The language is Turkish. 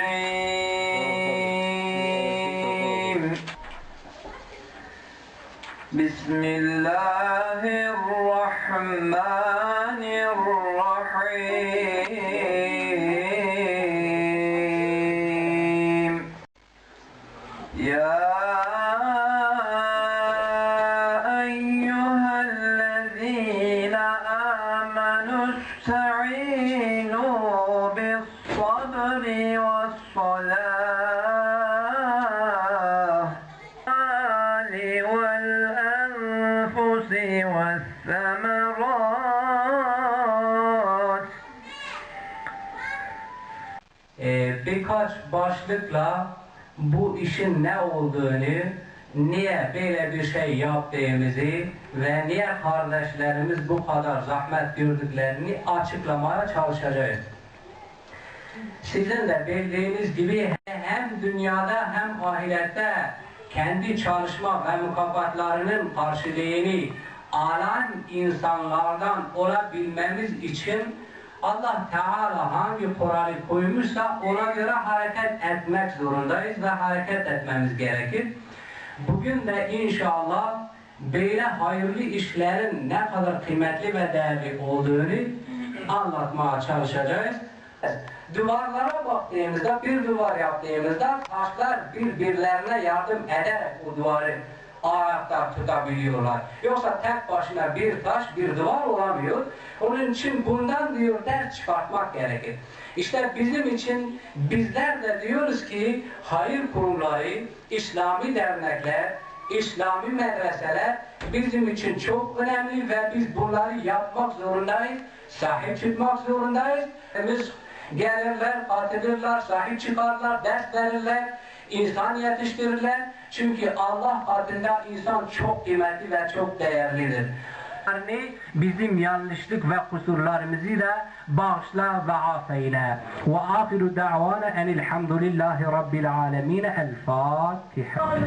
الرجيم. بسم الله الرحمن الرحيم. يا بالصبر والصلاة والأنفس والثمرات Ee, birkaç başlıkla bu işin ne olduğunu, niye böyle bir şey yaptığımızı ve niye kardeşlerimiz bu kadar zahmet gördüklerini açıklamaya çalışacağız. Sizin de bildiğiniz gibi hem dünyada hem ahirette kendi çalışma ve mükafatlarının karşılığını alan insanlardan olabilmemiz için Allah Teala hangi kuralı koymuşsa ona göre hareket etmek zorundayız ve hareket etmemiz gerekir. Bugün de inşallah böyle hayırlı işlerin ne kadar kıymetli ve değerli olduğunu anlatmaya çalışacağız. Duvarlara baktığımızda, bir duvar yaptığımızda taşlar birbirlerine yardım ederek o duvarı ayakta tutabiliyorlar. Yoksa tek başına bir taş bir duvar olamıyor. Onun için bundan diyor ders çıkartmak gerekir. İşte bizim için bizler de diyoruz ki hayır kurumları, İslami dernekler, İslami medreseler bizim için çok önemli ve biz bunları yapmak zorundayız, sahip çıkmak zorundayız. Biz gelirler, katılırlar, sahip çıkarlar, ders verirler, insan yetiştirirler. Çünkü Allah katında insan çok kıymetli ve çok değerlidir. Yani bizim yanlışlık ve kusurlarımızı da bağışla ve affeyle. Ve ahiru da'vana enilhamdülillahi rabbil alemin. El Fatiha.